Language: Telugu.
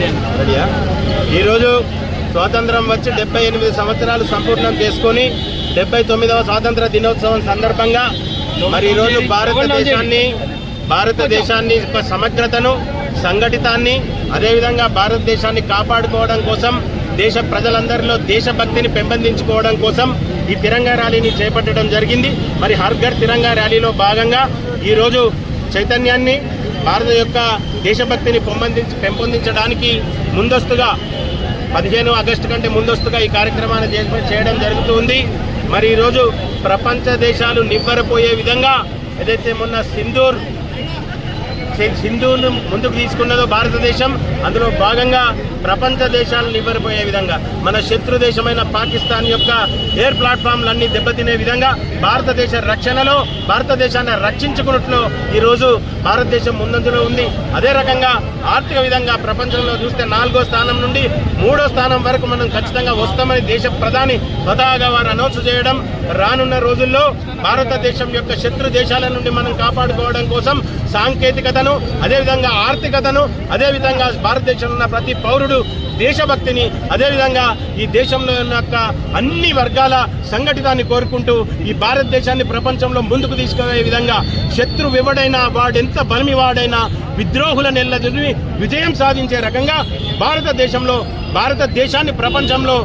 రెడీయా? ఈరోజు స్వాతంత్రం వచ్చి డెబ్బై ఎనిమిది సంవత్సరాలు సంపూర్ణం చేసుకొని డెబ్బై తొమ్మిదవ స్వాతంత్ర దినోత్సవం సందర్భంగా మరి ఈరోజు భారతదేశాన్ని భారతదేశాన్ని యొక్క సమగ్రతను సంఘటితాన్ని అదేవిధంగా భారతదేశాన్ని కాపాడుకోవడం కోసం దేశ ప్రజలందరిలో దేశభక్తిని పెంపొందించుకోవడం కోసం ఈ తిరంగా ర్యాలీని చేపట్టడం జరిగింది. మరి హర్ఘర్ తిరంగా ర్యాలీలో భాగంగా ఈరోజు చైతన్యాన్ని భారత యొక్క దేశభక్తిని పెంపొందించ పెంపొందించడానికి ముందస్తుగా పదిహేను ఆగస్టు కంటే ముందస్తుగా ఈ కార్యక్రమాన్ని చేయడం జరుగుతుంది. మరి ఈరోజు ప్రపంచ దేశాలు నివ్వరపోయే విధంగా ఏదైతే మొన్న సింధూర్ సింధువును ముందుకు తీసుకున్నదో భారతదేశం అందులో భాగంగా ప్రపంచ దేశాలను నివ్వరిపోయే విధంగా మన శత్రు దేశమైన పాకిస్తాన్ యొక్క ఎయిర్ ప్లాట్ఫామ్లన్నీ దెబ్బతినే విధంగా భారతదేశ రక్షణలో భారతదేశాన్ని రక్షించుకున్నట్లు ఈరోజు భారతదేశం ముందంజలో ఉంది. అదే రకంగా ఆర్థిక విధంగా ప్రపంచంలో చూస్తే నాలుగో స్థానం నుండి మూడో స్థానం వరకు మనం ఖచ్చితంగా వస్తామని దేశ ప్రధాని స్వతహాగా వారు అనౌన్స్ చేయడం రానున్న రోజుల్లో భారతదేశం యొక్క శత్రు దేశాల నుండి మనం కాపాడుకోవడం కోసం సాంకేతికతను అదేవిధంగా ఆర్థికతను అదేవిధంగా భారతదేశంలో ఉన్న ప్రతి పౌరుడు దేశభక్తిని అదేవిధంగా ఈ దేశంలో ఉన్న యొక్క అన్ని వర్గాల సంఘటితాన్ని కోరుకుంటూ ఈ భారతదేశాన్ని ప్రపంచంలో ముందుకు తీసుకునే విధంగా శత్రు ఎవడైనా వాడెంత బలమి వాడైనా విద్రోహుల నెల్లదిని విజయం సాధించే రకంగా భారతదేశంలో భారతదేశాన్ని ప్రపంచంలో